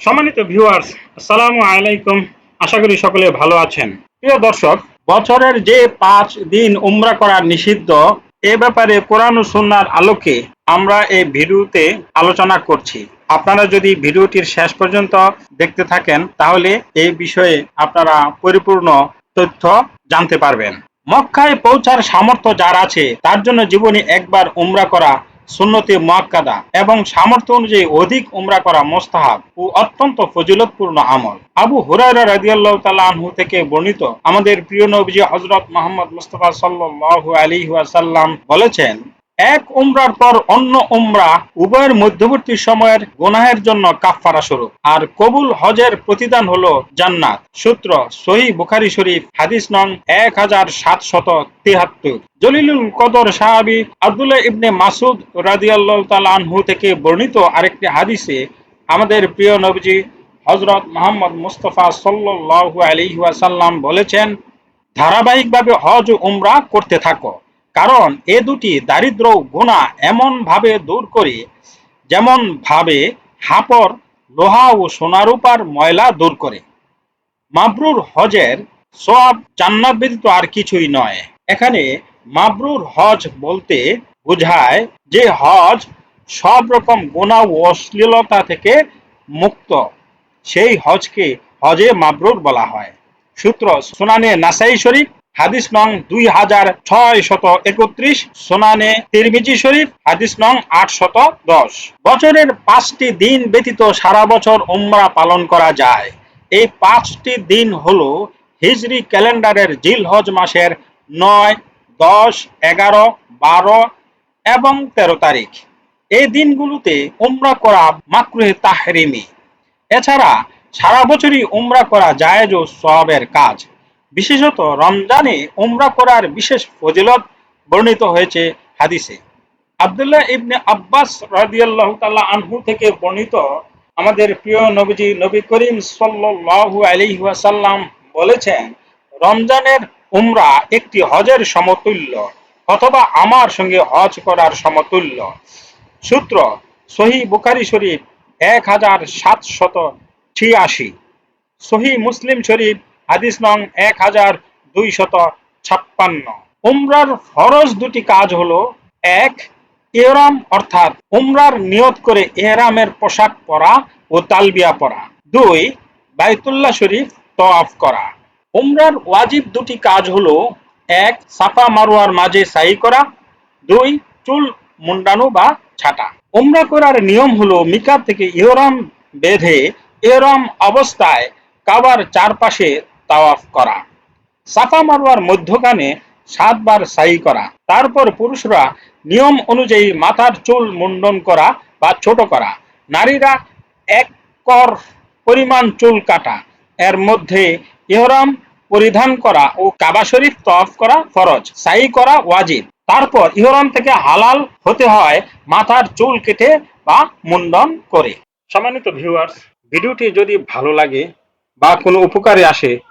সম্মানিত ভিউয়ার্স আসসালামু আলাইকুম। আশা করি সকলে ভালো আছেন। প্রিয় দর্শক, বছরের যে পাঁচ দিন উমরা করা নিষিদ্ধ, এ ব্যাপারে কোরআন ও আলোকে আমরা এই ভিডিওতে আলোচনা করছি। আপনারা যদি ভিডিওটির শেষ পর্যন্ত দেখতে থাকেন, তাহলে এই বিষয়ে আপনারা পরিপূর্ণ তথ্য জানতে পারবেন। মক্কায় পৌঁছার সামর্থ্য যার আছে, তার জন্য জীবনে একবার উমরা করা সুন্নতি মাকাদা এবং সামর্থ্য অনুযায়ী অধিক উমরা করা মোস্তাহাব ও অত্যন্ত ফজিলতপূর্ণ আমল। আবু হুরায়রা রাদিয়াল্লাহু তাআলা আনহু থেকে বর্ণিত আমাদের প্রিয় নবীজি হযরত মোহাম্মদ মুস্তাফা সাল্লাল্লাহু আলাইহি ওয়াসাল্লাম বলেছেন এক উমরার পর অন্য উমরা উভয়ের মধ্যবর্তী সময়ের গুনাহের জন্য কাফফারা স্বরূপ আর কবুল হজের প্রতিদান হলো জান্নাত। সূত্র সহি বুখারি শরীফ, হাদিস নং এক হাজার সাতশত তিহাত্তর। জলিলুল কদর সাহাবি আব্দুল্লাহ ইবনে মাসুদ রাদিয়াল্লাহু তাআলা আনহু থেকে বর্ণিত আরেকটি হাদিসে আমাদের প্রিয় নবজি হজরত মোহাম্মদ মুস্তাফা সাল্লাল্লাহু আলাইহি ওয়াসাল্লাম বলেছেন, ধারাবাহিকভাবে হজ উমরা করতে থাকো। কারণ এ দুটি দারিদ্র গুণা এমন ভাবে দূর করে, যেমন ভাবে হাপর, লোহা ও সোনারূপার ময়লা দূর করে। মাবরুর হজের সব জান্নাত ব্যতীত আর কিছুই নয়। এখানে মাবরুর হজ বলতে বোঝায় যে হজ সব রকম গোনা ও অশ্লীলতা থেকে মুক্ত। সেই হজকে হজে মাবরুর বলা হয়। সূত্র সোনানে নাসাই শরীফ হাদিস নং দুই হাজার ছয় শত একত্রিশ, সোনানে তিরমিজি শরীফ, হাদিস নং আট শত দশ। বছরের পাঁচটি দিন ব্যতীত সারা বছর উমরা পালন করা যায়। এই পাঁচটি দিন হল হিজরি ক্যালেন্ডারের জিল হজ মাসের নয়, দশ, এগারো, বারো এবং তেরো তারিখ। এই দিনগুলোতে উমরা করা মাকরুহে তাহরিমি। এছাড়া সারা বছরই উমরা করা জায়েজ ও সওয়াবের কাজ। বিশেষত রমজানে উমরা করার বিশেষ ফজিলত বর্ণিত হয়েছে হাদিসে। আব্দুল্লাহ ইবনে আব্বাস রাদিয়াল্লাহু তাআলা আনহু থেকে বর্ণিত আমাদের প্রিয় নবীজি নবী করিম সাল্লাল্লাহু আলাইহি ওয়াসাল্লাম বলেছেন, রমজানের উমরা একটি হজের সমতুল্য অথবা আমার সঙ্গে হজ করার সমতুল্য। সূত্র সহি বুখারি শরীফ এক হাজার সাতশত ছিয়াশি। সহি মুসলিম শরীফ হাদিস নং এক হাজার দুইশত ছাপ্পান্ন। উমরার ফরজ দুটি কাজ হলো, এক এহরাম অর্থাৎ উমরার নিয়ত করে এহরামের পোশাক পরা ও তালবিয়া পরা। দুই, বাইতুল্লাহ শরীফ তওয়াফ করা। উমরার ওয়াজিব দুটি কাজ হলো, এক, সাফা মারোয়ার মাঝে সাই করা। দুই, চুল মুন্ডানো বা ছাটা। উমরা করার নিয়ম হলো, মিকাত থেকে ইহরাম বেঁধে এরম অবস্থায় কাবার চারপাশে তাওয়াফ করা। সাফা মারোয়ার মধ্যখানে সাতবার সাই করা। তারপর পুরুষরা নিয়ম অনুযায়ী মাথার চুল মুন্ডন করা বা ছোট করা। নারীরা এক কর পরিমাণ চুল কাটা। এর মধ্যে ইহরাম, পরিধান করা ও কাবা শরীফ তফ করা ফরজ সাই করা ওয়াজিব। তারপর ইহরাম থেকে হালাল হতে হয় মাথার চুল কেটে বা মুন্ডন করে। সম্মানিত ভিউয়ার্স ভিডিওটি যদি ভালো লাগে বা কোনো উপকারে আসে